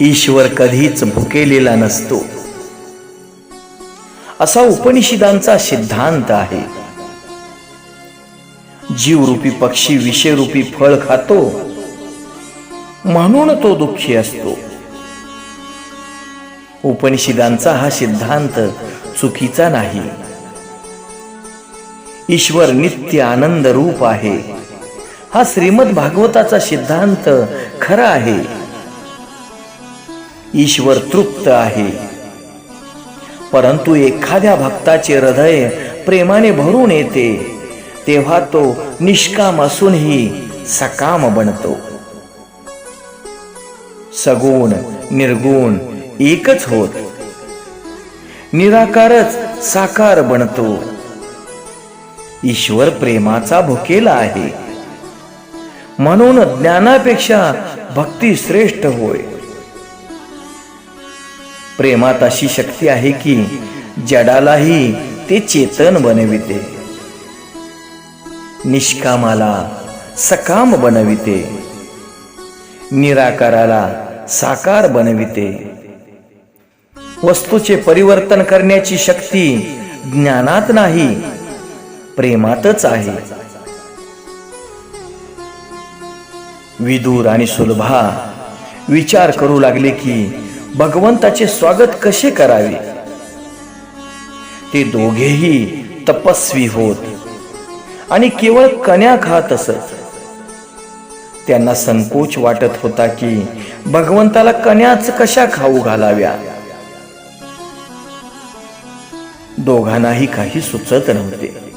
ईश्वर कधीच भुकेलेला नसतो. असा उपनिषदांचा सिद्धांत आहे. जीवरूपी पक्षी विषयरूपी फळ खातो म्हणून तो दुःखी असतो. उपनिषदांचा हा सिद्धांत चुकीचा नाही. ईश्वर नित्य आनंद रूप आहे. हा श्रीमद भागवताचा सिद्धांत खरा आहे. ईश्वर तृप्त आहे. परंतु एखाद्या भक्ताचे हृदय प्रेमाने भरून येते तेव्हा तो निष्काम असूनही सकाम बनतो. सगुण निर्गुण एकच होत. निराकारच साकार बनतो. ईश्वर प्रेमाचा भुकेला आहे. म्हणून ज्ञानापेक्षा भक्ती श्रेष्ठ होय. प्रेमात अशी शक्ती आहे की जडालाही ते चेतन बनविते. निष्कामाला सकाम बनविते. निराकाराला साकार बनविते. वस्तूचे परिवर्तन करण्याची शक्ती ज्ञानात नाही प्रेमातच आहे. विदूर आणि सुलभा विचार करू लागले की भगवंताचे स्वागत कसे करावे? ते दोघेही तपस्वी होत आणि केवळ कन्या खात असत. त्यांना संकोच वाटत होता की भगवंताला कन्याच कशा खाऊ घालाव्या? दोघांनाही काही सुचत नव्हते.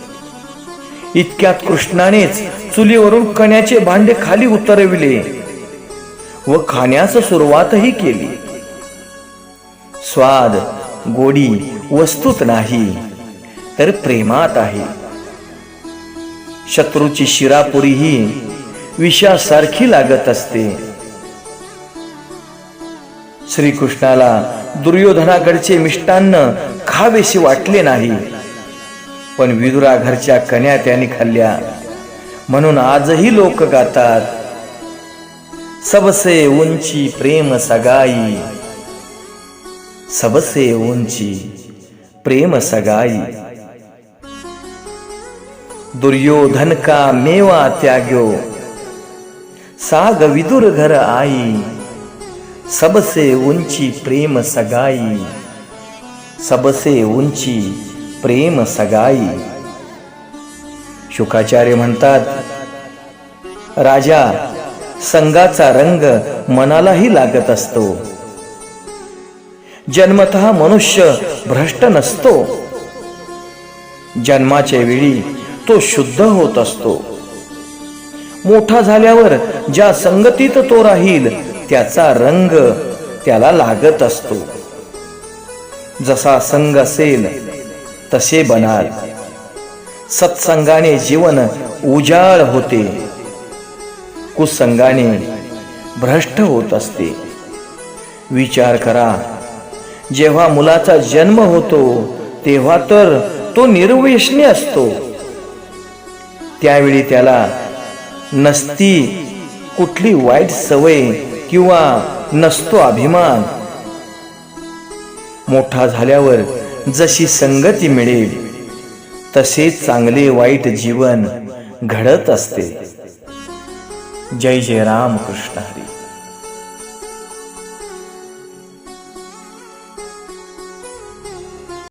इतक्यात कृष्णानेच चुलीवरून कण्याचे भांडे खाली उतरविले व खाण्यास सुरुवातही केली. स्वाद गोडी वस्तूत नाही तर प्रेमात आहे. शत्रूची शिरापुरी ही विषासारखी लागत असते. श्रीकृष्णाला दुर्योधनाकडचे मिष्टान्न खावेसे वाटले नाही. पण विदुरा घरच्या कन्या त्यांनी खाल्ल्या. म्हणून आजही लोक गातात सबसे उंची प्रेम सगाई सबसे उंची प्रेम सगाई। दुर्योधन का मेवा त्याग्यो साग विदुर घर आई। सबसे उंची प्रेम सगाई सबसे उंची प्रेम सगाई। शुकाचार्य म्हणतात राजा संगाचा रंग मनालाही लागत असतो. जन्मत मनुष्य भ्रष्ट नसतो. जन्माच्या वेळी तो शुद्ध होत असतो. मोठा झाल्यावर ज्या संगतीत तो राहील त्याचा रंग त्याला लागत असतो. जसा संग असेल तसे बनाल. सत्संगाने जीवन उजाळ होते. कुसंगाने भ्रष्ट होत असते. विचार करा जेव्हा मुलाचा जन्म होतो तेव्हा तर तो निर्वेशनी असतो. त्यावेळी त्याला नसती कुठली वाईट सवय किंवा नसतो अभिमान. मोठा झाल्यावर जशी संगती मिळेल तसे चांगले वाईट जीवन घडत असते. जय जय राम कृष्ण हरी.